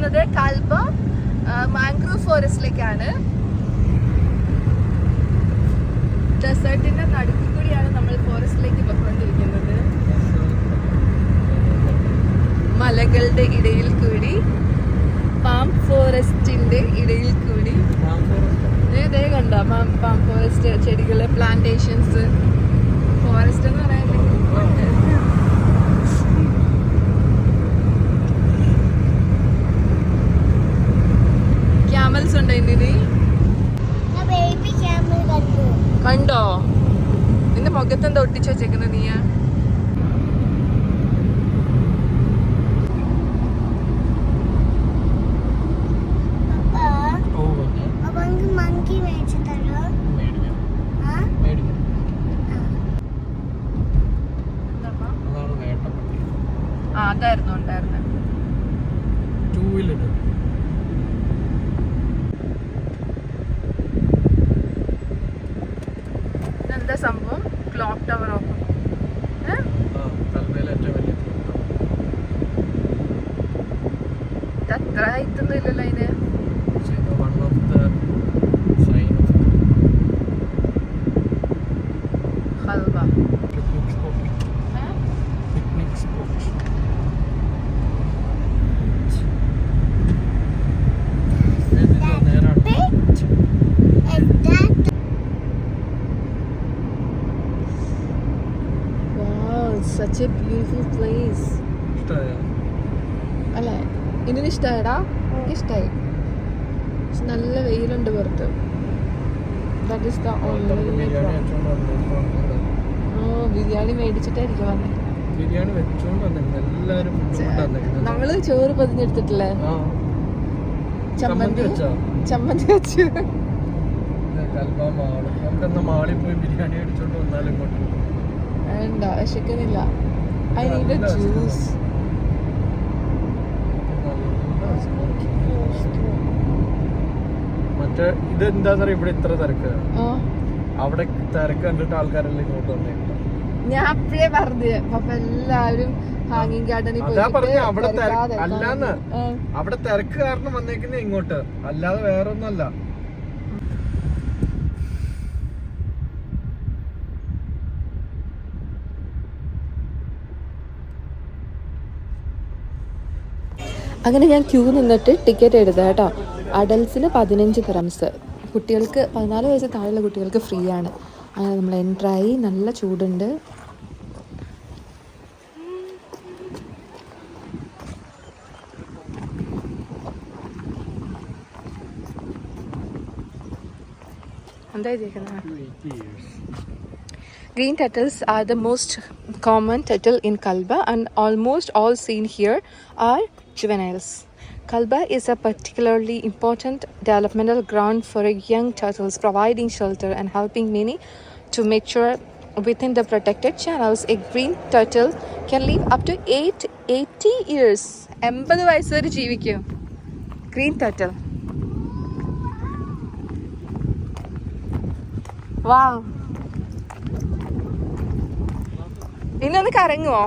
പോയിക്കൊണ്ടിരിക്കുന്നത് Kalba mangrove ഫോറസ്റ്റിലേക്കാണ്. ഡെസേർട്ടിന്റെ നടുക്കിൽ കൂടിയാണ് നമ്മൾ ഫോറസ്റ്റിലേക്ക് പോയിക്കൊണ്ടിരിക്കുന്നത്. മലകളുടെ ഇടയിൽ കൂടി പാം ഫോറസ്റ്റിന്റെ ഇടയിൽ കൂടി. ഇതേ കണ്ട? പാം ഫോറസ്റ്റ് ചെടികൾ പ്ലാന്റേഷൻസ് ഫോറസ്റ്റ് എന്ന് പറയുന്നത് ക്യാമൽസ് ഉണ്ടോ ഇതിന് കണ്ടു. നിന്റെ മുഖത്തെന്താ ഒട്ടിച്ചു വെച്ചേക്കുന്നത് നീ അപ്പാ അപ്പൊ എനിക്ക് മങ്കി മേടിച്ചു തരോ ആ അതാണ് വേട്ടപ്പട്ടി ആ അതായിരുന്നു ഉണ്ടായിരുന്നെ ടൂ വീലർ ഇതെന്താ സംഭവം ക്ലോക്ക് ടവർ ഓഫ് ആ തലമേലെ ഏറ്റവും വലിയ കൂട്ടം. അത്ര ഹൈറ്റൊന്നും ഇല്ലല്ലോ അതിന് പക്ഷേ ഇത് one of the sign of halwa picnic spot. Picnic spot. ഇതിന്റെ നേരാണ്. സച്ച് എ ബ്യൂട്ടിഫുൾ പ്ലേസ് ഇഷ്ടായോ? അല്ലേ ഇതിന് ഇഷ്ടമായടാ എനിക്ക് ഇഷ്ടമായി പക്ഷെ നല്ല വെയിലുണ്ട് പുറത്ത് പുറത്തോട്ട് ബിരിയാണി വെച്ചോണ്ട് വന്നു. ഓ ബിരിയാണി മേടിച്ചിട്ടായിരിക്കും വന്നത് ബിരിയാണി വെച്ചോണ്ട് വന്നിരുന്നു എല്ലാരും നമ്മൾ ചോറ് പതിഞ്ഞെടുത്തിട്ടില്ലേ ചമ്മന്തി? ചമ്മന്തി വെച്ചോ? മാൾ പോയി ബിരിയാണി അടിച്ചോണ്ട് വന്നാലും വേണ്ട വിശക്കുന്നില്ല. I need juice. മറ്റേ ഇത് എന്താന്നറിയ ഇവിടെ ഇത്ര തിരക്ക്. അവിടെ തിരക്ക് കണ്ടിട്ട് ആൾക്കാരെല്ലാം ഇങ്ങോട്ട് വന്നേക്കുന്നത് ഞാൻ അപ്പഴേ പറഞ്ഞു. അപ്പൊ എല്ലാവരും ഹാങ്ങിങ് ഗാർഡനിൽ പറഞ്ഞ അവിടെ അല്ലാന്ന്. അവിടെ തിരക്ക് കാരണം വന്നേക്കുന്ന ഇങ്ങോട്ട്. അല്ലാതെ വേറെ ഒന്നല്ല അങ്ങനെ ഞാൻ ക്യൂ നിന്നിട്ട് ടിക്കറ്റ് എടുത്തത് കേട്ടോ. അഡൽസിന് പതിനഞ്ച് ഗ്രംസ് കുട്ടികൾക്ക് പതിനാല് വയസ്സ് താഴെയുള്ള കുട്ടികൾക്ക് ഫ്രീ ആണ്. അങ്ങനെ നമ്മൾ എൻട്രായി നല്ല ചൂടുണ്ട്. എന്താ Green turtles are the most common in Kalba and almost all seen here are juveniles. Kalba is a particularly important developmental ground for young turtles, providing shelter and helping many to mature within the protected channels. A green turtle can live up to 8, 80 years. 80 വയസ്സ് വരെ ജീവിക്കും green turtle വാ ഇന്നൊന്ന് കറങ്ങുമോ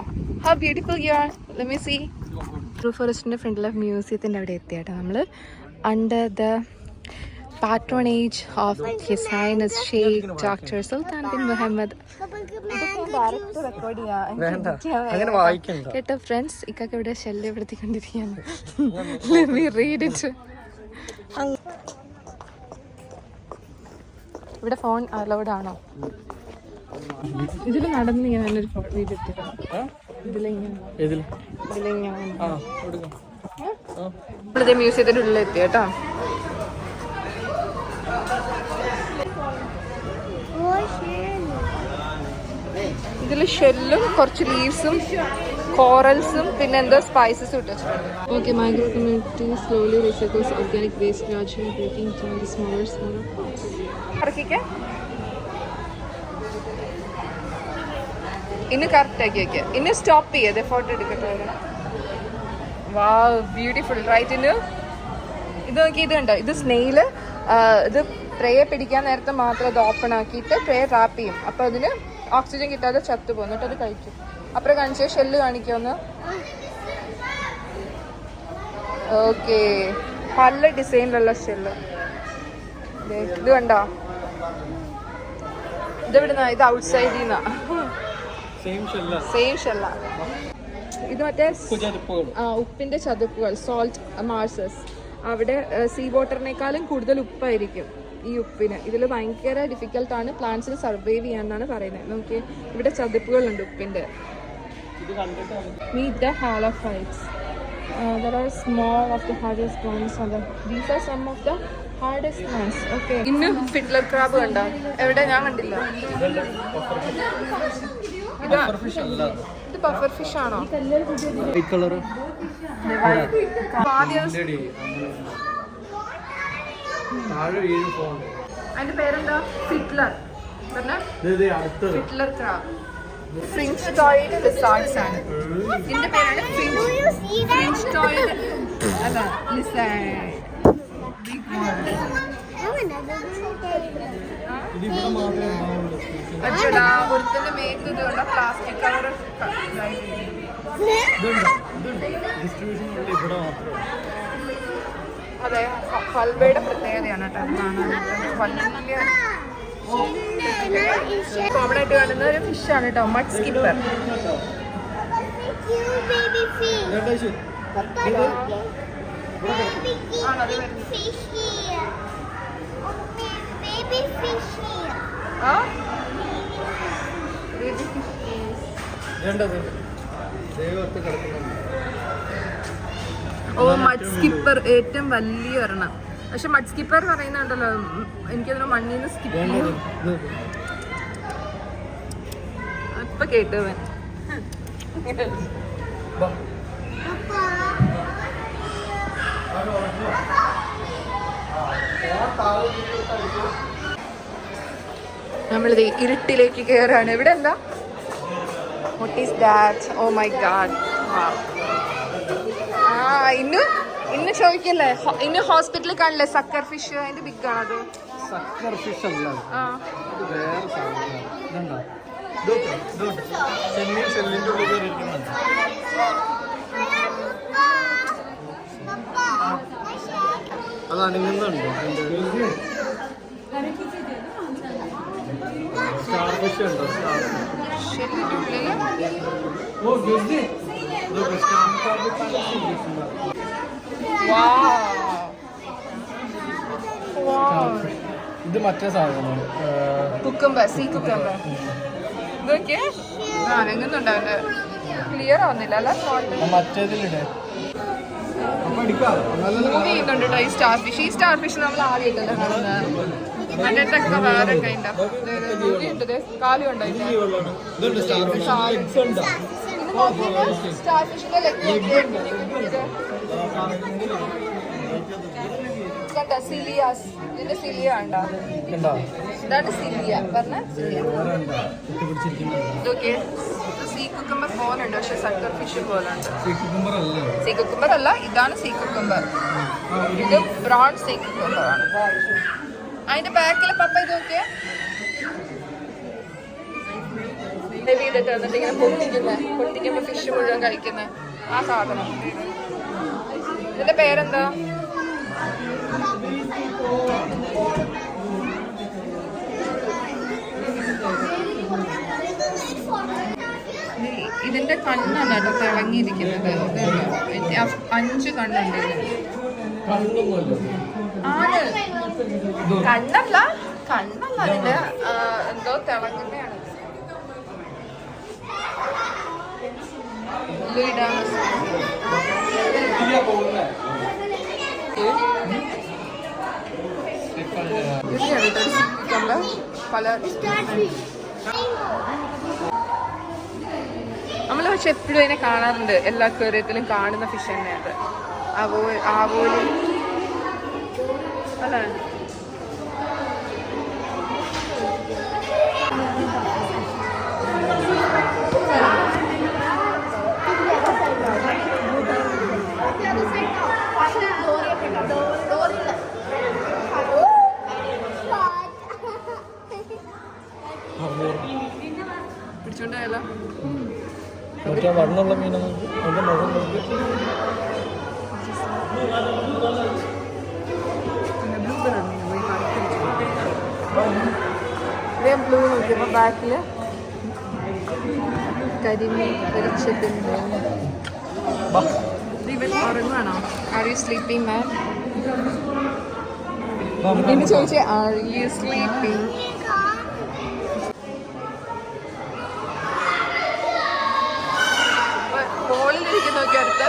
how beautiful you are let me see true ഫോറസ്റ്റിന്റെ ഫ്രണ്ടിലെ മ്യൂസിയത്തിന്റെ അവിടെ എത്തിയാട്ടോ. നമ്മൾ under the patronage of his highness Sheikh doctor Sultan bin Muhammad കേട്ടോ ഫ്രണ്ട്സ് ഇക്കൊക്കെ ഇവിടെ ശല്യപ്പെടുത്തിക്കൊണ്ടിരിക്കുകയാണ്. Let me read it. ഇവിടെ ഫോൺ അലൗഡ് ആണോ? ഇതിൽ നടന്ന് ഞാൻ നല്ലൊരു ഫോൺ വീഡിയോ എടുത്തിട്ടുണ്ട്. നമ്മളിത് മ്യൂസിയത്തിന്റെ ഉള്ളിൽ എത്തി കേട്ടോ. ഇതിൽ ഷെല്ലും കുറച്ച് ലീവ്സും കോറൽസും പിന്നെ എന്തോ സ്പൈസസും ഇട്ട് വെച്ചിട്ടുണ്ട്. Okay micro community slowly recycles organic waste breaking smaller smaller ഇന്ന് കറക്റ്റ് ആക്കി വെക്കുക ഇന്ന് സ്റ്റോപ്പ് ചെയ്യാതെ ഫോട്ടോ എടുക്കട്ടെ വാ ബ്യൂട്ടിഫുൾ റൈറ്റ് ഇന്ന്? ഇത് നോക്കി ഇത് കണ്ടോ? ഇത് സ്നെയിൽ ഇത് ട്രേയെ പിടിക്കാൻ നേരത്തെ മാത്രം അത് ഓപ്പൺ ആക്കിയിട്ട് ട്രേ റാപ്പ് ചെയ്യും. അപ്പോൾ അതിന് ഓക്സിജൻ കിട്ടാതെ ചത്തു പോകും. എന്നിട്ട് അത് കഴിക്കും. അപ്പുറം കാണിച്ച ഷെല്ല് കാണിക്കുമെന്ന് ഓക്കെ പല ഡിസൈനിലുള്ള ഷെല്ല് ഇത് കണ്ടോ? ഇത് ഇവിടുന്ന ഇത് ഔട്ട് സൈഡിൽ നിന്നാ സെയിം ഷെല്ല ഇത് മറ്റേ ആ ഉപ്പിന്റെ ചതുപ്പുകൾ സോൾട്ട് മാർസസ് അവിടെ സീ വാട്ടറിനേക്കാളും കൂടുതൽ ഉപ്പായിരിക്കും ഈ ഉപ്പിന്. ഇതിൽ ഭയങ്കര ഡിഫിക്കൽട്ടാണ് പ്ലാന്റ്സിന് സർവൈവ് ചെയ്യാൻ ചെയ്യാന്നാണ് പറയുന്നത്. നോക്കി ഇവിടെ ചതുപ്പുകളുണ്ട് ഉപ്പിന്റെ. ഇത് the hall of halophytes. There are small of the hardest ones. On the, these are some of the hardest ones. Okay. ഇന്ന് ഫിഡ്ലർ ക്രാബ് കണ്ടോ? എവിടെ? ഞാൻ കണ്ടില്ല. ഇതാ പഫർ ഫിഷ് ആണോ അതിന്റെ പേരെന്താ? അടുത്തത്. Fiddler crab fringe toed lizards ആണ്. ഇതിന്റെ പേരാണ് ഫ്രിഞ്ച്? ഫ്രിഞ്ച് ടോയിഡ് അല്ല ലിസാർഡ് ഒരുത്തന്റെ മേത്ത് ഇതുകൊണ്ട് പ്ലാസ്റ്റിക് കവർ അതെ ഫൽബയുടെ പ്രത്യേകതയാണ് വലിയ കോമൺ ആയിട്ട് കാണുന്ന ഒരു ഫിഷാണ് കേട്ടോ മഡ് സ്കിപ്പർ ആണോ അത് fish. Baby fish here. Huh? baby fish ദൈവത്ത് കിടക്കുന്നുണ്ട്. ഓ മഡ് സ്കിപ്പർ ഏറ്റവും വലിയ ഒരെണ്ണം. പക്ഷെ മഡ് സ്കിപ്പർ പറയുന്നുണ്ടല്ലോ എനിക്കതിന് മണ്ണിൽ നിന്ന് സ്കിപ്പ് ചെയ്യും. ഇപ്പൊ കേട്ടു അവൻ. നമ്മളിത് ഇരുട്ടിലേക്ക് കയറാണ് ഇവിടെ എന്താ? What is that oh my god ആ ഇന്ന് ഇന്ന് ചോദിക്കല്ലേ? ഇന്ന് ഹോസ്പിറ്റലിൽ കാണില്ലേ? സക്കർ ഫിഷ് അതിന്റെ ബിഗ് ആണത് സക്കർ ഫിഷ് അല്ല വേറെ സാധനമാണ് ഇതുണ്ടോ ഇതോട്ട് ഇതോട്ട് ചെമ്മീൻ ഷെല്ലിന്റെ ഉള്ളിൽ ഇരിക്കുന്നുണ്ട് അത് അനങ്ങുന്നുണ്ടോ സ്റ്റാർ ഫിഷ് ഉണ്ടോ? സ്റ്റാർ ഉള്ളിൽ ഓ ഗിസി ഇതൊക്കെ സ്റ്റാർ ഫിഷ് ഇത് മറ്റേ സാധനമാണ്. കുക്കമ്പ സീ കുക്കമ്പ ഇതൊക്കെ ആ അനങ്ങുന്നുണ്ട് അവന്റെ ക്ലിയർ ആവുന്നില്ല അല്ല? മറ്റേതിലിടെ. മൂവ് ചെയ്യുന്നുണ്ട് കേട്ടോ ഈ സ്റ്റാർ ഫിഷ്. ഈ സ്റ്റാർ ഫിഷ് നമ്മൾ ആദ്യമായിട്ടല്ലേ കാണുന്നത്. അതിനൊക്കെ വേറെ കൈൻഡ് ഉണ്ട് കാലി. ഉണ്ടോ. സ്റ്റാർ ഫിഷിന്റെ കണ്ട സിലിയാസ്. ഇതിന്റെ സിലിയ ഉണ്ടോ? ഇതാണ് സിലിയ. പറഞ്ഞ സിലിയ. സീ കുക്കുംബർ പോലുണ്ട് പക്ഷെ സക്കർ ഫിഷ് പോലുണ്ട്. സീ കുക്കുംബർ അല്ല. ഇതാണ് സീ കുക്കുംബർ ഇത് ബ്രൗൺ സീ കുക്കുംബർ ആണ് അതിന്റെ ബാക്കിൽ പപ്പ ഇത് നോക്കിയേ. ഫിഷ് മുഴുവൻ കഴിക്കുന്ന. ആ സാധനം. ഇതിന്റെ പേരെന്താ? ഇത് ഇതിന്റെ കണ്ണാണ് കേട്ടോ തിളങ്ങിയിരിക്കുന്നത്? അഞ്ച് കണ്ണുണ്ട് ആണ്. കണ്ണല്ല കണ്ണല്ല അതിന്റെ എന്തോ തിളങ്ങുന്നതാണ് പല നമ്മൾ പക്ഷെ എപ്പോഴും അതിനെ കാണാറുണ്ട്. എല്ലാ അക്വേറിയത്തിലും കാണുന്ന ഫിഷ് തന്നെയാണ് ആവോ ആവോലി. അല്ലേ പിടിച്ചോണ്ടായാലോ മറ്റേ വണ്ണുള്ള മീനെ നോക്കി അതിന്റെ മുഖം നോക്കി ബ്ലൂ നോക്കിയപ്പോൾ ബാക്കിൽ കരിമീൻ പൊരിച്ചിട്ടുണ്ട് ഉറങ്ങുവാണോ ആർ യു സ്ലീപ്പിംഗ് മാൻ ഇനി ചോദിച്ചേ ആർ യു സ്ലീപ്പിംഗ് നോക്കി അടുത്ത്.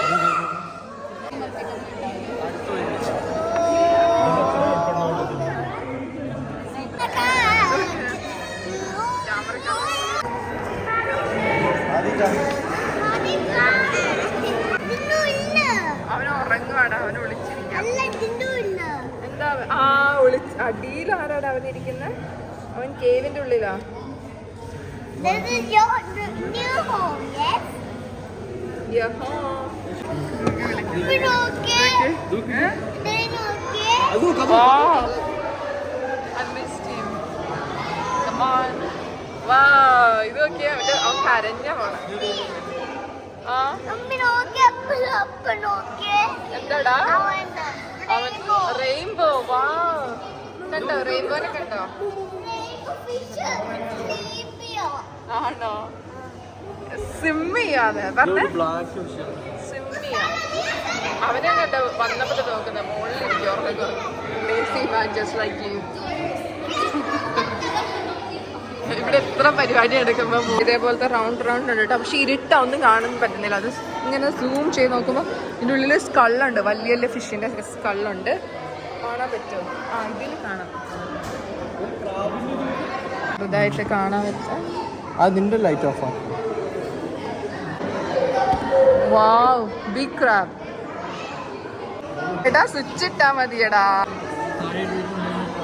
അവൻ ഉറങ്ങുവാണ് ഇരിക്കുന്ന എന്താ അവൻ- ആ ഒളിച്ച് അടിയിൽ ആരാടാ അവൻ ഇരിക്കുന്നത് അവൻ കേവിന്റെ ഉള്ളിലാ This is your new home, yes? യഹോ. Then okay. Then okay. Wow. I missed him. Come on. അവന്റെ അവൻ കരഞ്ഞ പോണ ആ. എന്താടാ? റെയിൻബോ വാ കണ്ടോ? റെയിൻബോനെ കണ്ടോ ആണോ? സിം ചെയ്യാതെ പറഞ്ഞേ ബ്ലാക്ക് സിം ചെയ്യാ അവനെ കണ്ടോ? വന്നപ്പോ നോക്കുന്ന. മുകളിലിരിക്കും lazy man just like you ഇവിടെ എത്ര പരിപാടി എടുക്കുമ്പോൾ ഇതേപോലത്തെ റൗണ്ട് റൗണ്ട് ഉണ്ട് കേട്ടോ പക്ഷെ ഇരുട്ടാ ഒന്നും കാണാൻ പറ്റുന്നില്ല. അത് ഇങ്ങനെ സൂം ചെയ്ത് നോക്കുമ്പോൾ ഇതിന്റെ ഉള്ളിൽ സ്കള്ളുണ്ട് വലിയ വലിയ ഫിഷിന്റെ സ്കള്ളുണ്ട് കാണാൻ പറ്റുമോ? ആ ഇതിൽ കാണാം. ഇതായിട്ട് കാണാൻ പറ്റാം. അതിന്റെ ലൈറ്റ് ഓഫ് ആണ് വാവ് ബിഗ് ക്രാബ് എടാ സ്വിച്ച് ഇട്ടാ മതിയടാ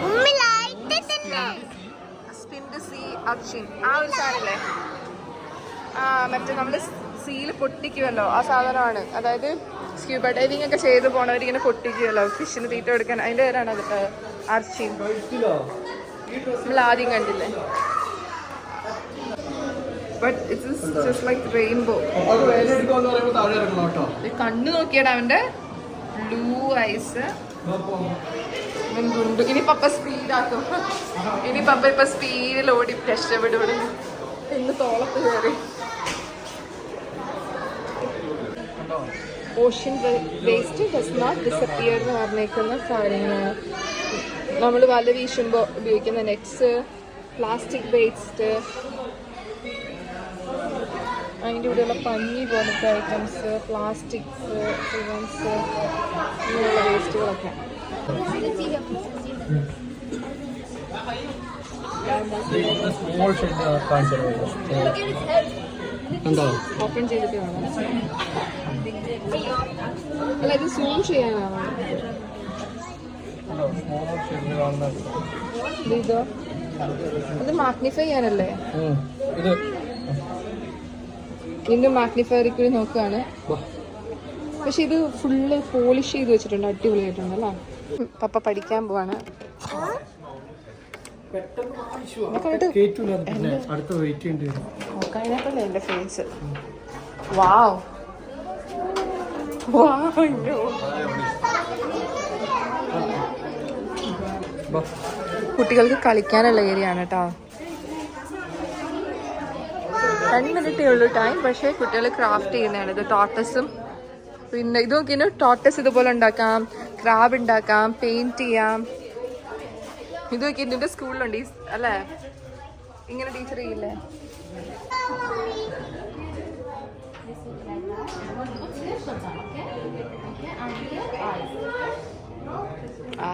ഉമ്മ ലൈറ്റ് തന്നെ സ്പിൻ അർച്ചിൻ ആ ഒരു സാധനല്ലേ? ആ മറ്റേ നമ്മൾ സീൽ പൊട്ടിക്കുമല്ലോ ആ സാധനമാണ്. അതായത് സ്ക്യൂബ ഡൈവിംഗ് ഒക്കെ ചെയ്ത് പോണവരിങ്ങനെ പൊട്ടിക്കുമല്ലോ ഫിഷിന് തീറ്റ കൊടുക്കാൻ. അതിന്റെ പേരാണ് അത് അർച്ചിൻ നമ്മൾ ആദ്യം കണ്ടില്ലേ? But it's just like rainbow കണ്ണു നോക്കിയാണ് അവന്റെ. ബ്ലൂ ഐസ് ഗുണ്ടു ഇനി പപ്പ സ്പീഡാക്കും ഇനി പപ്പ ഇപ്പൊ സ്പീഡിൽ ഓടി രക്ഷപ്പെടും. ഇന്ന് തോളത്ത് കയറി ocean waste does not disappear എന്ന് പറഞ്ഞേക്കുന്ന കാര്യങ്ങളാണ് നമ്മൾ വല വീശുമ്പോൾ ഉപയോഗിക്കുന്ന നെറ്റ്സ് പ്ലാസ്റ്റിക് വേസ്റ്റ് അതിന്റെ കൂടെയുള്ള പഞ്ഞി പോലത്തെ ഐറ്റംസ് പ്ലാസ്റ്റിക്സ് ഇവൻസ് ഇങ്ങനെയുള്ള വേസ്റ്റുകളൊക്കെ സ്മോൾ ഷെഡ് കാണിച്ചു കണ്ടോ? ഓപ്പൺ ചെയ്തിട്ട് വേണം അല്ല ഇത് സൂം ചെയ്യാനാണോ ഇത് മാഗ്നിഫൈ ചെയ്യാനല്ലേ. ഇത്. വീണ്ടും മാഗ്നിഫയറിൽ കൂടി നോക്കുകയാണ്. പക്ഷെ ഇത് ഫുള്ള് പോളിഷ് ചെയ്ത് വെച്ചിട്ടുണ്ട് അടിപൊളിയായിട്ടുണ്ട് അല്ലേ? പപ്പ പഠിക്കാൻ പോവാണ്. Face wow. കുട്ടികൾക്ക് കളിക്കാനുള്ള ഏരിയാണ് കേട്ടോ രണ്ട് മിനിറ്റേ ഉള്ളൂ ടൈം പക്ഷേ കുട്ടികൾ ക്രാഫ്റ്റ് ചെയ്യുന്നതാണ്. ഇത് ടോട്ടസും പിന്നെ ഇത് നോക്കിയാൽ ടോട്ടസ് ഇതുപോലെ ഉണ്ടാക്കാം ക്രാബ് ഉണ്ടാക്കാം പെയിന്റ് ചെയ്യാം. ഇത് നോക്കി നിന്റെ സ്കൂളിലുണ്ട് ഈ അല്ലേ? ഇങ്ങനെ ടീച്ചർ ചെയ്യില്ലേ?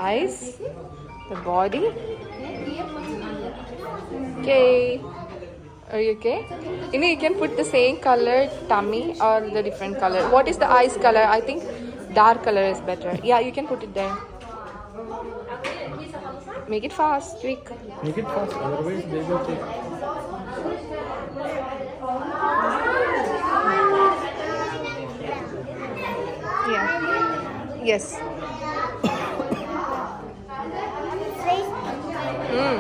Eyes, body. Are you okay? You know, you can put the same color tummy or the different color. What is the eyes color? I think dark color is better. Yeah, you can put it there. Make it fast, quick. Make it fast, otherwise they will take. Yeah. Yes. ഉം.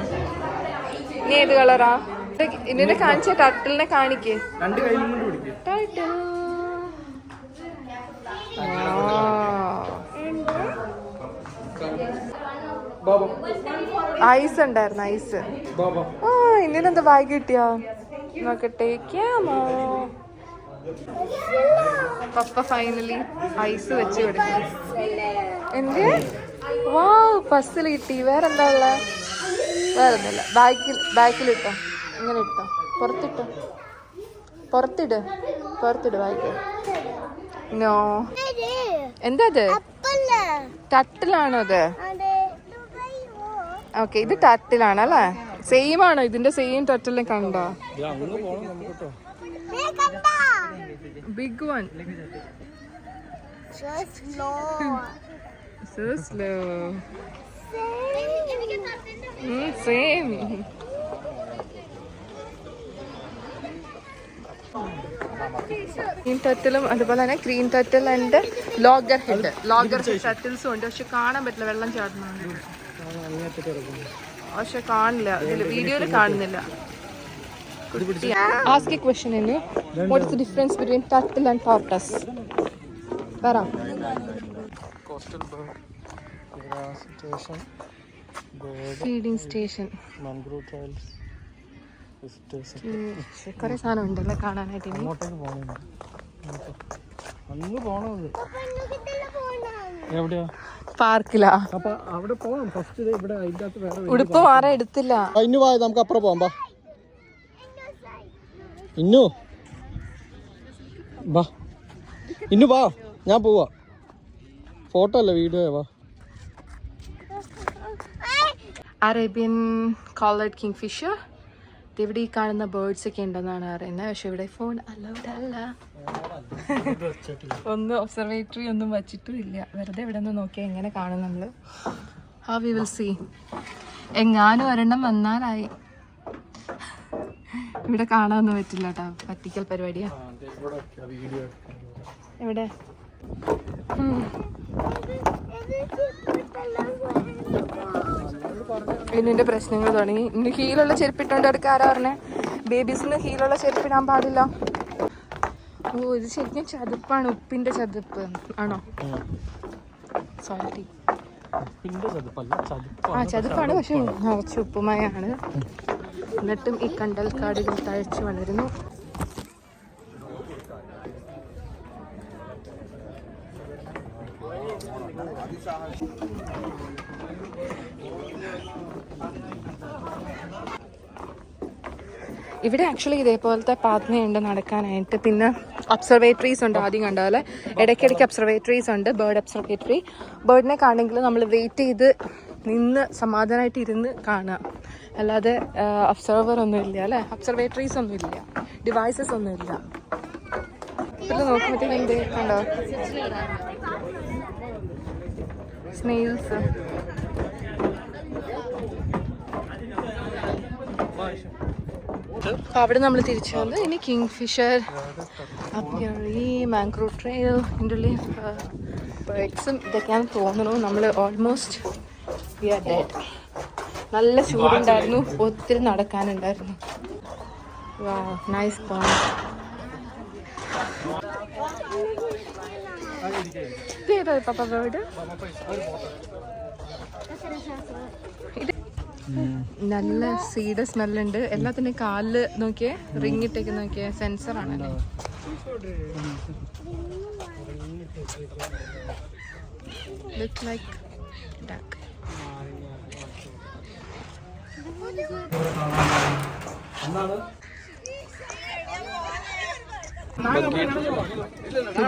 നീ ഏത് കളറാ ഇതിനെ കാണിച്ച ടട്ടിലിനെ കാണിക്കേ. Turtle eyes ഉണ്ടായിരുന്നു eyes. ആ ഇന്നെന്താ ബാഗ് കിട്ടിയാ? നോക്കട്ടെ ക്യാമോ പപ്പ ഫൈനലി ഐസ് വെച്ച് കൊടുക്കും എന്ത്? വാ പസ്സിൽ കിട്ടി. വേറെന്താ ഉള്ള? ബാക്കിൽ ബാഗിൽ ബാഗിലിട്ടോ. ഇങ്ങനെ ഇട്ടോ പുറത്തിട്ടോ. പുറത്തിട്. പുറത്തിട് വായിക്കോ. നോ. എന്താ അത് അപ്പല്ലേ ടട്ടിലാണോ അത് ഓക്കെ ഇത് ടട്ടിലാണ് അല്ലേ? സെയിം ആണോ? ഇതിന്റെ സെയിം ടട്ടിലിനെ കണ്ടോ? Big one so slow. Same green ടട്ടിലും അതുപോലെ തന്നെ green turtle and loggerhead logger ടട്ടിൽസും ഉണ്ട്. പക്ഷെ കാണാൻ പറ്റില്ല. വെള്ളം ചാടുന്നുണ്ട് പക്ഷെ കാണില്ല. ഇതിൽ വീഡിയോയിൽ കാണുന്നില്ല. ആസ്ക് എ ക്വസ്റ്റ്യൻ ഇനി what is the difference between turtle and tortoise പറ coastal bird station feeding station mangrove trails കുറെ സാധനം ഉണ്ടല്ലോ കാണാനായിട്ട് അങ്ങോട്ടേക്ക് അങ്ങ് പോണത് എവിടെയാ? പാർക്കിലാ. അപ്പൊ അവിടെ പോവാം. ഫസ്റ്റ് ഇവിടെ അകത്ത് വേറെ ഉടുപ്പ് മാറ എടുത്തില്ല. ഇന്നു പോയത് നമുക്ക് അപ്പുറം പോവാം ബാ. ഇന്നു. ബാ. ഇന്നു ബാ. ഞാൻ പോവാ. ഫോട്ടോ അല്ല വീഡിയോ വാ അറേബ്യൻ കോളേഡ് കിങ് ഫിഷർ ഇവിടെ ഈ കാണുന്ന ബേർഡ്സ് ഒക്കെ ഉണ്ടെന്നാണ് അറിയുന്നത് പക്ഷെ ഇവിടെ ഫോൺ അലൗഡ് അല്ല. ഒന്നും ഒബ്സർവേറ്ററി ഒന്നും വച്ചിട്ടും ഇല്ല. വെറുതെ ഇവിടെ നിന്ന് നോക്കിയാൽ എങ്ങനെ കാണും നമ്മൾ ആ വി വിൽ സീ എങ്ങാനും ഒരെണ്ണം വന്നാലായി. ഇവിടെ കാണാനൊന്നും പറ്റില്ല കേട്ടോ. പറ്റിക്കൽ പരിപാടിയാ. ഇവിടെ ഉം. ഇതിന്റെ പ്രശ്നങ്ങൾ തുടങ്ങി. ഇനി ഹീലുള്ള ചെരുപ്പിട്ടുണ്ട് അടുക്ക ആരാ പറഞ്ഞേ? ബേബീസിന് ഹീലുള്ള ചെരുപ്പിടാൻ പാടില്ല. ഓ ഇത് ശരിക്കും ചതുപ്പാണ്. ഉപ്പിന്റെ ചതുപ്പ് ആണോ? സോറി ആ ചതുപ്പാണ്. പക്ഷെ നിറച്ച് ഉപ്പുമയാണ്. എന്നിട്ടും ഈ കണ്ടൽക്കാടുകൾ തഴച്ചു വളരുന്നു. ഇവിടെ ആക്ച്വലി ഇതേപോലത്തെ പാത്മയുണ്ട് നടക്കാനായിട്ട്. പിന്നെ ഒബ്സർവേറ്ററീസ് ഉണ്ട് ആദ്യം കണ്ടാൽ ഇടയ്ക്കിടയ്ക്ക് ഒബ്സർവേറ്ററീസ് ഉണ്ട് ബേർഡ് ഒബ്സർവേറ്ററി ബേർഡിനെ കാണെങ്കിൽ നമ്മൾ വെയിറ്റ് ചെയ്ത് നിന്ന് സമാധാനമായിട്ട് ഇരുന്ന് കാണുക അല്ലാതെ ഒബ്സർവർ ഒന്നും ഇല്ല അല്ലേ? ഒബ്സർവേറ്ററീസ് ഒന്നും ഇല്ല. ഡിവൈസസ് ഒന്നും ഇല്ല. ഇതിൽ നോക്കുമ്പോഴത്തേക്കും എന്ത് കണ്ടോ സ്നെയിൽസ് അപ്പോൾ അവിടെ നമ്മൾ തിരിച്ചു വന്ന് ഇനി kingfisher apiary mangrove trail ഇതിന്റെ ബേഡ്സും ഇതൊക്കെയാണ് തോന്നുന്നു. നമ്മൾ ഓൾമോസ്റ്റ് വി ആർ ഡെഡ് നല്ല ചൂടുണ്ടായിരുന്നു. ഒത്തിരി നടക്കാനുണ്ടായിരുന്നു. വാ നൈസ് ഇതേതാ പപ്പ ഇത് നല്ല സീഡ് സ്മെല്ലുണ്ട്. എല്ലാത്തിന്റെ കാലിൽ നോക്കിയേ റിങ് ഇട്ടേക്ക് നോക്കിയേ സെൻസർ ആണല്ലേ ലുക്ക് ലൈക്ക് ഡക്ക്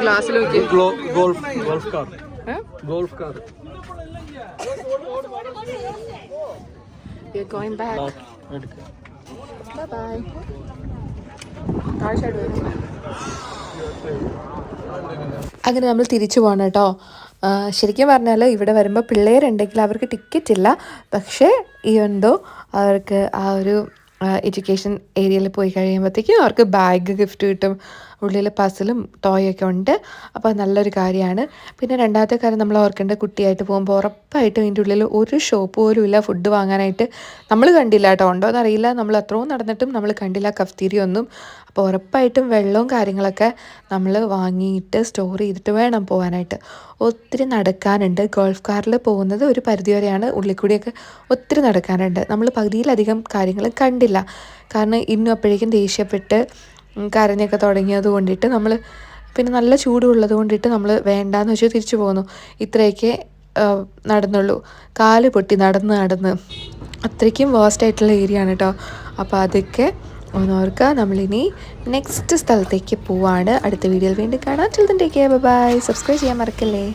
ഗ്ലാസ്സിൽ നോക്കിയേ golf car? Golf car. We are going back. Bye bye. അങ്ങനെ നമ്മൾ തിരിച്ചു പോകണം കേട്ടോ. ശരിക്കും പറഞ്ഞാൽ ഇവിടെ വരുമ്പോൾ പിള്ളേരുണ്ടെങ്കിൽ അവർക്ക് ടിക്കറ്റ് ഇല്ല. പക്ഷേ ഈ എന്തോ അവർക്ക് ആ ഒരു എഡ്യൂക്കേഷൻ ഏരിയയിൽ പോയി കഴിയുമ്പോഴത്തേക്കും അവർക്ക് ബാഗ് ഗിഫ്റ്റ് കിട്ടും. ഉള്ളിൽ പസിലും ടോയൊക്കെ ഉണ്ട്. അപ്പോൾ നല്ലൊരു കാര്യമാണ്. പിന്നെ രണ്ടാമത്തെ കാര്യം നമ്മൾ ഓർക്കേണ്ട കുട്ടിയായിട്ട് പോകുമ്പോൾ ഉറപ്പായിട്ടും ഇതിന്റെ ഉള്ളിൽ ഒരു ഷോപ്പ് പോലും ഇല്ല. ഫുഡ് വാങ്ങാനായിട്ട് നമ്മൾ കണ്ടില്ല കേട്ടോ. ഉണ്ടോ എന്നറിയില്ല നമ്മൾ അത്രയും നടന്നിട്ടും നമ്മൾ കണ്ടില്ല കഫ്തീരി ഒന്നും. അപ്പോൾ ഉറപ്പായിട്ടും വെള്ളവും കാര്യങ്ങളൊക്കെ നമ്മൾ വാങ്ങിയിട്ട് സ്റ്റോർ ചെയ്തിട്ട് വേണം പോകാനായിട്ട് ഒത്തിരി നടക്കാനുണ്ട്. ഗോൾഫ് കാറിൽ പോകുന്നത് ഒരു പരിധി വരെയാണ് ഉള്ളിക്കൂടിയൊക്കെ ഒത്തിരി നടക്കാനുണ്ട്. നമ്മൾ പകുതിയിലധികം കാര്യങ്ങൾ കണ്ടില്ല. കാരണം ഇന്നും അപ്പോഴേക്കും ദേഷ്യപ്പെട്ട് കരഞ്ഞൊക്കെ തുടങ്ങിയത് കൊണ്ടിട്ട് നമ്മൾ പിന്നെ നല്ല ചൂടുള്ളത് കൊണ്ടിട്ട് നമ്മൾ വേണ്ടാന്ന് വെച്ച് തിരിച്ചു പോന്നു. ഇത്രയൊക്കെ നടന്നുള്ളൂ. കാൽ പൊട്ടി നടന്ന് നടന്ന്. അത്രയ്ക്കും വേസ്റ്റ് ആയിട്ടുള്ള ഏരിയ ആണ് കേട്ടോ അപ്പോൾ അതൊക്കെ ഒന്നോർക്കുക നമ്മളിനി നെക്സ്റ്റ് സ്ഥലത്തേക്ക് പോവാണ്. അടുത്ത വീഡിയോയിൽ വീണ്ടും കാണാം. ചിലതിന്റെ ബൈ സബ്സ്ക്രൈബ് ചെയ്യാൻ മറക്കല്ലേ?